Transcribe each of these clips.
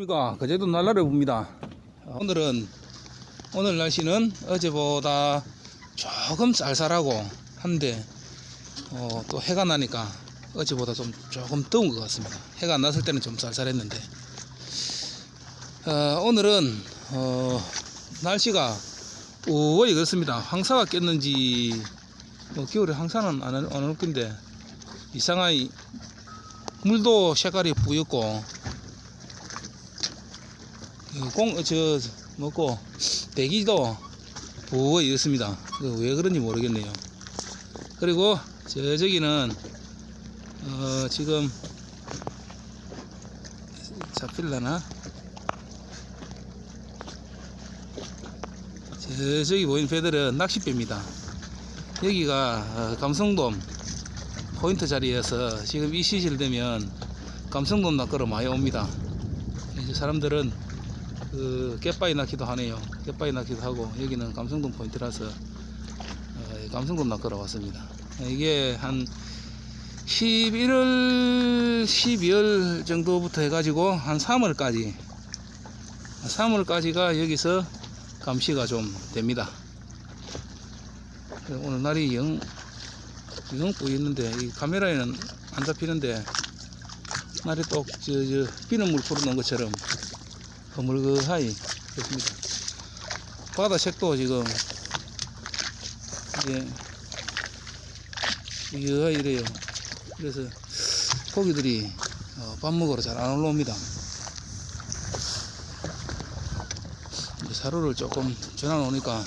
안녕하십니까 그제도 날라를 봅니다. 오늘은 오늘 날씨는 어제보다 조금 쌀쌀하고 한데 어, 또 해가 나니까 어제보다 좀 조금 더운 것 같습니다. 해가 안 났을 때는 좀 쌀쌀했는데. 어, 오늘은 어, 날씨가 우월히 그렇습니다. 황사가 꼈는지 뭐 겨울에 황사는 안, 안 올긴데 이상하게 물도 색깔이 뿌옇고 공, 저, 뭐고, 대기도 부어 있습니다. 왜 그런지 모르겠네요. 그리고, 저, 저기는, 어, 지금, 잡힐라나? 저, 저기 보이는 배들은 낚싯배입니다. 여기가, 어, 감성돔 포인트 자리에서 지금 이 시절 되면 감성돔 낚으러 많이 옵니다. 이제 사람들은 그 갯바위 낚기도 하네요. 갯바위 낚기도 하고 여기는 감성돔 포인트라서 어, 감성돔 낚으러 왔습니다. 이게 한 11월, 12월 정도부터 해가지고 한 3월까지 3월까지가 여기서 감시가 좀 됩니다. 오늘 날이 영, 영 뿌였는데 이 카메라에는 안 잡히는데 날이 또 저, 저 비눗물 풀어놓은 것처럼 거물거하이 그렇습니다. 바다 색도 지금 이게 이거 이래요. 그래서 고기들이 어, 밥 먹으러 잘 안 올라옵니다. 이제 사료를 조금 전화 놓으니까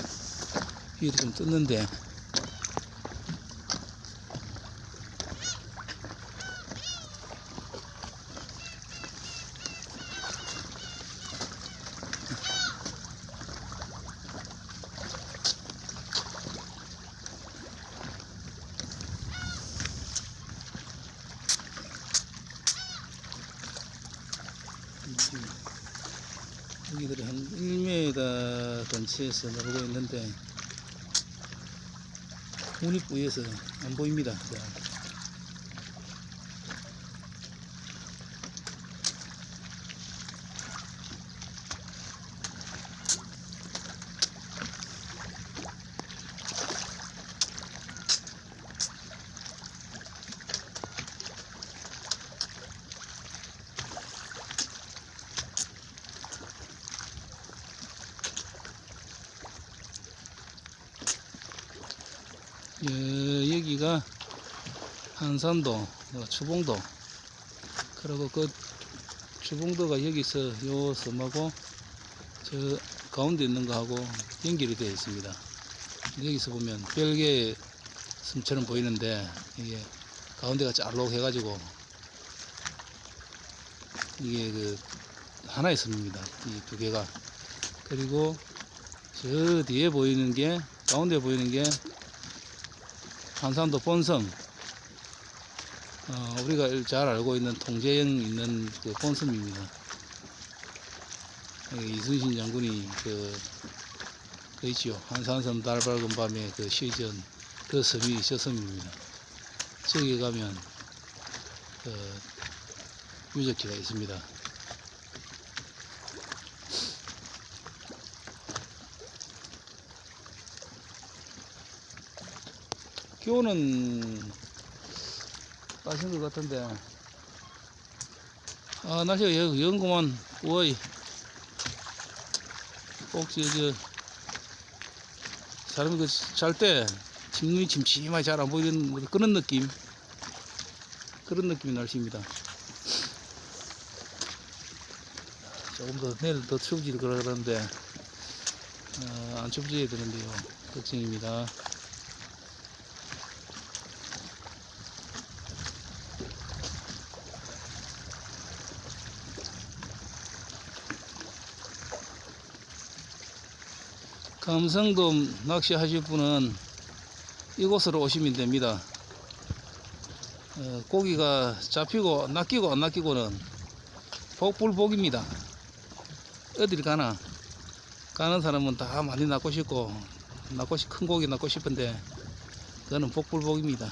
위로 좀 떴는데 여기들이 한 1m 근처에서 놀고 있는데 뿌여서 안 보입니다. 자, 여기가 한산도, 어, 추봉도. 그리고 그 추봉도가 여기서 요 섬하고 저 가운데 있는 거하고 연결이 되어 있습니다. 여기서 보면 별개 섬처럼 보이는데 이게 가운데가 짤록해가지고 이게 그 하나의 섬입니다. 이 두 개가. 그리고 저 뒤에 보이는 게 가운데 보이는 게 한산도 본섬 어, 우리가 잘 알고 있는 통제형 있는 그 본섬입니다. 여기 이순신 장군이 그, 그 있지요. 한산섬 달 밝은 밤에 그 시전 그 섬이 저 섬입니다. 저기 가면 그 유적지가 있습니다. 기온은 빠진 것 같은데. 아 날씨가 영, 영구만 우워이 꼭저 저 사람이 그 잘 때 침눈이 침침하게 잘 안 보이는 뭐 그런 느낌? 그런 느낌의 날씨입니다. 조금 더 내일 더 추워질 거라 그러는데 어, 안 추워져야 되는데요. 걱정입니다 감성돔 낚시하실 분은 이곳으로 오시면 됩니다. 어, 고기가 잡히고 낚이고 안 낚이고는 복불복입니다. 어딜 가나 가는 사람은 다 많이 낚고 싶고 낚고 싶, 큰 고기 낚고 싶은데 그거는 복불복입니다.